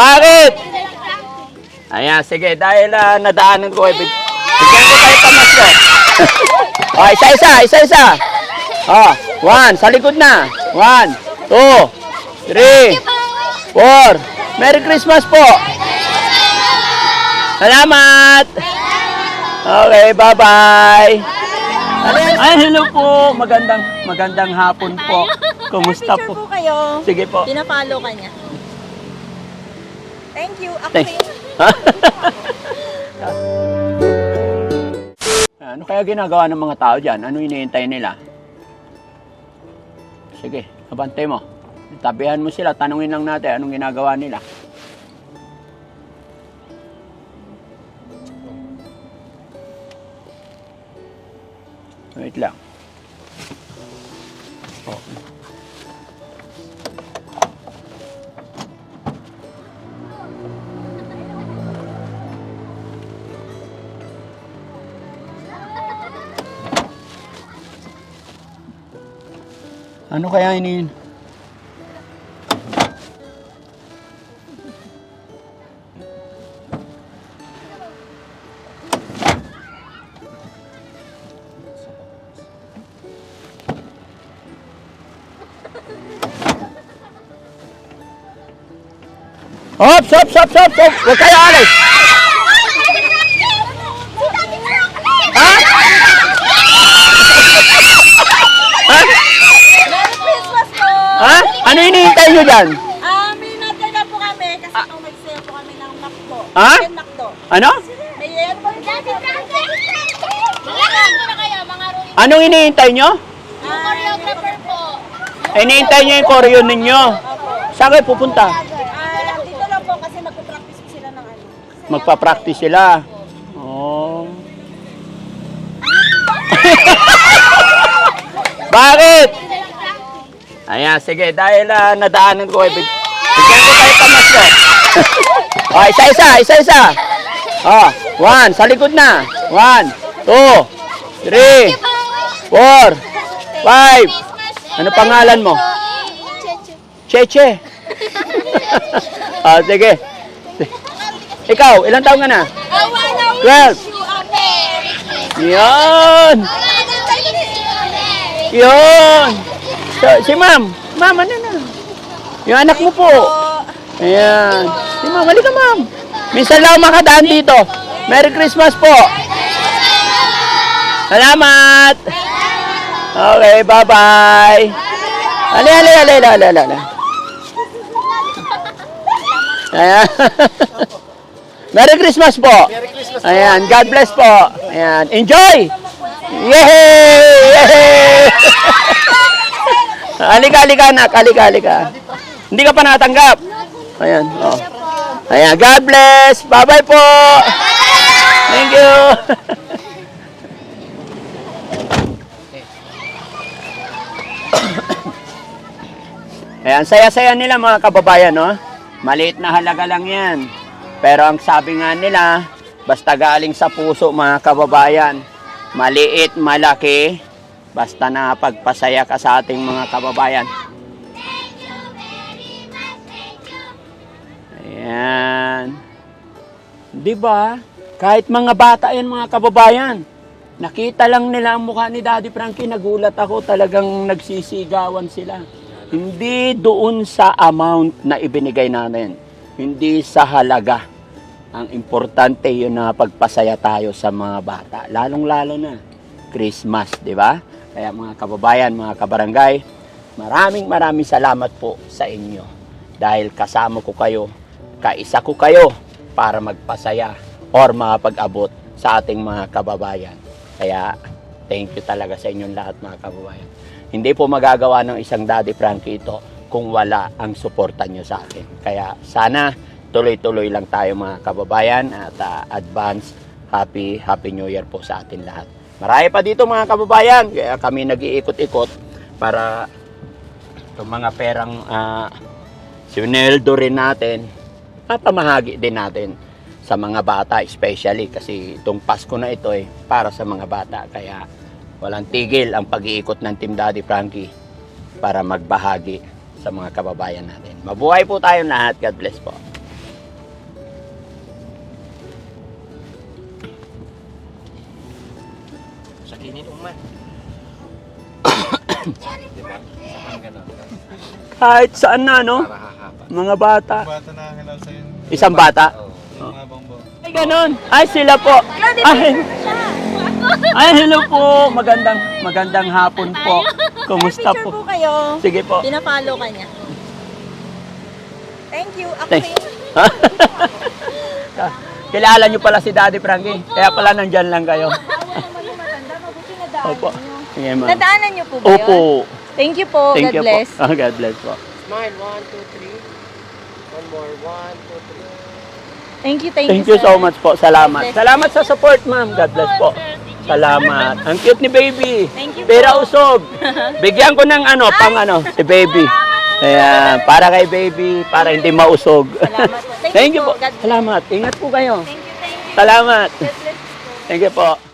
Bakit? Ayan, sige, dahil ah, nadaanan ko, eh, big- bigyan ko tayo pamasyo. o, isa-isa, isa-isa. O, one, sa likod na. One, two, three, four. Merry Christmas po. Salamat. Okay, bye-bye. Ay, hello po. Magandang magandang hapon po. Kumusta po? po kayo. Sige po. Pinapalo ka niya. Thank you. Ako Thank- rin. ano kaya ginagawa ng mga tao dyan? Ano iniintay nila? Sige, abante mo. Tabihan mo sila, tanungin lang natin anong ginagawa nila. Wait lang. Oh. Ano kaya ini? Hop, stop, stop, stop, stop. Huwag kayo alis. Ha? Ha? Merry Christmas po! Ha? Ano hinihintay nyo dyan? Ah, may natira po kami kasi kung mag-sale po kami ng McDo. Ah? Chicken McDo. Ano? May yan po. Mga muna kayo, mga Roy. Anong hinihintay nyo? Ah, Choreographer po. Hinihintay nyo yung choreo ninyo. Saan kayo pupunta? ah, dito lang po kasi nagpo-practice po sila ng ano. Magpa-practice sila. Oh. Bakit? Ayan, sige, dahil ah, nadaanan ko, eh, big- bigyan ko tayo pamasyo. o, isa-isa, isa-isa. O, one, sa likod na. One, two, three, four, five. Ano pangalan mo? Cheche. Ah, sige. Ikaw, ilang taon ka na? Twelve. Yun! Yun! So, si ma'am. Ma'am, ano na? Yung anak mo po. Ayan. Si ma'am, halika ma'am. Minsan lang makadaan dito. Merry Christmas po. Salamat. Okay, bye-bye. Ali, ali, ali, ali, ali, ali. Ayan. Merry Christmas po. Merry Christmas Ayan, God bless po. Ayan, enjoy! Yay! Yay! halika, halika anak, halika, halika. Hindi ka pa natanggap. Ayan, oh. Ayan, God bless. Bye-bye po. Thank you. Ayan, saya-saya nila mga kababayan, no? Maliit na halaga lang yan. Pero ang sabi nga nila, basta galing sa puso mga kababayan, maliit, malaki, basta napagpasaya ka sa ating mga kababayan. Ayan. Di ba? Kahit mga bata yan mga kababayan, nakita lang nila ang mukha ni Daddy Frankie, nagulat ako, talagang nagsisigawan sila. Hindi doon sa amount na ibinigay natin. Hindi sa halaga. Ang importante yun na pagpasaya tayo sa mga bata. Lalong-lalo na Christmas, di ba? Kaya mga kababayan, mga kabarangay, maraming maraming salamat po sa inyo. Dahil kasama ko kayo, kaisa ko kayo para magpasaya or makapag-abot sa ating mga kababayan. Kaya thank you talaga sa inyong lahat mga kababayan. Hindi po magagawa ng isang Daddy Frankie ito kung wala ang suporta nyo sa akin. Kaya sana tuloy-tuloy lang tayo mga kababayan at ah, advance happy happy new year po sa atin lahat. Marami pa dito mga kababayan. Kaya kami nag-iikot-ikot para itong mga perang uh, sineldo rin natin, papamahagi din natin sa mga bata especially kasi itong Pasko na ito eh para sa mga bata kaya walang tigil ang pag-iikot ng Team Daddy Frankie para magbahagi sa mga kababayan natin. Mabuhay po tayong lahat. God bless po. Man. diba? Saan. Kahit saan na, no? Para hahaba. Mga bata. Bata na kakilala sa'yo. Isang bata. Oo. Yung habang bo. Ay, ganun. Ay, sila po. Ay, ay, hello po. Magandang, magandang hapon po. Kumusta Picture po po? kayo. Sige po. Pina-follow ka niya. Thank you. Ako Thanks. rin. Kilala niyo pala si Daddy Frankie. Kaya pala nandyan lang kayo. daan Opo. niyo. Sige, ma'am. Nadaanan niyo po ba yun? Opo. Thank you po. Thank God you bless. po. Ah, God bless po. Smile. One, two, three. One more. One, two, three. Thank you, thank, Thank you, you so sir. much po. Salamat. Salamat sa support, ma'am. God bless po. Salamat. Ang cute ni baby. Thank you Pera po. usog. Bigyan ko ng ano, pang ano, si baby. Ayan, para kay baby, para hindi mausog. Salamat po. Thank you po. God bless. Salamat. Ingat po kayo. Thank you, thank you. Salamat. God bless you po. Thank you po.